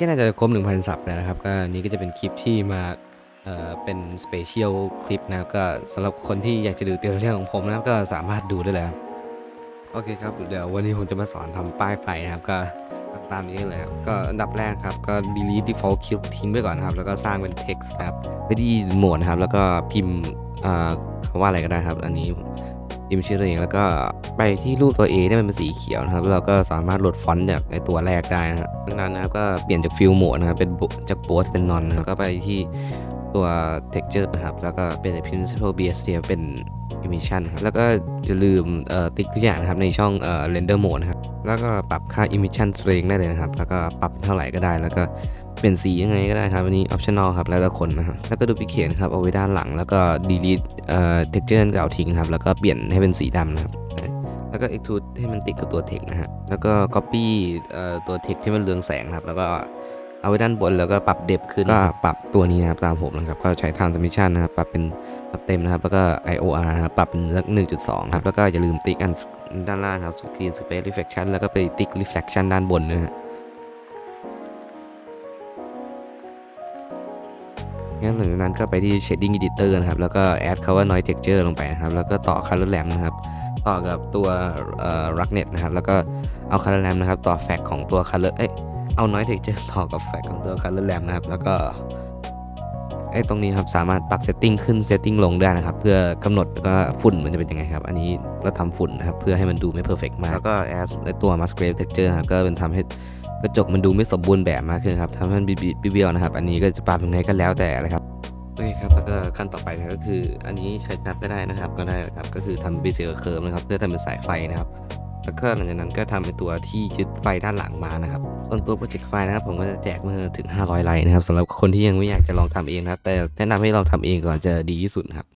ก็น่าจะครบ1,000ซับแล้วนะครับก็นี้ก็จะเป็นคลิปที่มาเอ่อเป็นสเปเชียลคลิปนะครับก็สำหรับคนที่อยากจะดูเตียวเรื่องของผมนะครับก็สามารถดูได้เลยครับโอเคครับเดี๋ยววันนี้ผมจะมาสอนทำป้ายไฟนะครับก็ตามนี้เลยครับก็อันดับแรกครับก็ delete default cube ทิ้งไปก่อนนะครับ แล้วก็สร้างเป็น text ครับไปที่โหมดนะครับ แล้วก็พิมพ์คำว่าอะไรก็ได้ครับ อันนี้ พิมพ์ชื่อตัวเองแล้วก็ไปที่รูปตัว A ที่มันเป็นสีเขียวนะครับแล้วเราก็สามารถโหลดฟอนต์จากไอตัวแรกได้นะครับดังนั้นนะครับก็เปลี่ยนจากฟิลโหมดนะครับเป็นจากโ o สเป็นนอนนะครับก็ไปที่ตัว texture นะครับ แล้วก็เปลี่ยนจาก principal BSD เป็น emission ครับ แล้วก็อย่าลืมติ๊กทุกอย่างนะครับ ในช่องเอ่อ render mode นะครับ แล้วก็ปรับค่า emission strength ได้เลยนะครับ แล้วก็ปรับเท่าไหร่ก็ได้ แล้วก็ เปลี่ยนสียังไงก็ได้ครับอันนี้ optional ครับแล้วแต่คนนะครับแล้วก็ duplicate ครับเอาไว้ด้านหลัง แล้วก็ delete เอ่อ texture เก่าทิ้งครับแล้วก็เปลี่ยนให้เป็นสีดำนะครับแล้วก็ extrude ให้มันติดกับตัว text นะฮะแล้วก็ copy เอ่อตัว text ที่มันเรืองแสงครับ แล้วก็เอาไว้ด้านบนแล้วก็ปรับ depth ขึ้นก็ปรับตัวนี้นะครับตามผมนะครับก็ใช้ transmission นะครับปรับเป็นปรับเต็มนะครับแล้วก็ IOR นะครับปรับเป็นสัก1.2ครับแล้วก็อย่าลืมติ๊กอันด้านล่างครับ screen space reflection แล้วก็ไปติ๊ก reflection ด้านบนนะฮะ งั้นหลังจากนั้นก็ไปที่ shading editor นะครับ แล้วก็ add คำว่า noise texture ลงไปนะครับ แล้วก็ต่อ color lamp นะครับ ต่อกับตัว roughness นะครับ แล้วก็เอา color lamp นะครับ ต่อ fact ของตัว color เอ้ย เอา noise texture ต่อกับ fact ของตัว color lamp นะครับ แล้วก็ไอ้ตรงนี้ครับสามารถปรับ setting ขึ้น setting ลงได้นะครับ เพื่อกำหนดก็ฝุ่นมันจะเป็นยังไงครับ อันนี้เราทำฝุ่นนะครับ เพื่อให้มันดูไม่ perfect มาก แล้วก็ add ไอ้ตัว masquerade texture นะครับก็เป็นทำให้ กระจกมันดูไม่สมบูรณ์แบบมากขึ้นครับทำให้มันบิดๆเบี้ยวนะครับ อันนี้ก็จะปรับยังไงก็แล้วแต่เลยครับโอเคครับแล้วก็ขั้นต่อไปนะก็คือ อันนี้ใครนับก็ได้นะครับ ก็ได้ครับ ก็คือทำเบสิ c เคิร์ฟนะครับ เพื่อทำเป็นสายไฟนะครับแล้วก็หลังจากนั้นก็ทำเป็นตัวที่ยึดไฟด้านหลังมานะครับ ส่วนตัวโปรเจกต์ไฟนะครับ ผมก็จะแจกมือถึง 500ไลน์นะครับสำหรับคนที่ยังไม่อยากจะลองทำเองนะครับ แต่แนะนำให้ลองทำเองก่อนจะดีที่สุดครับ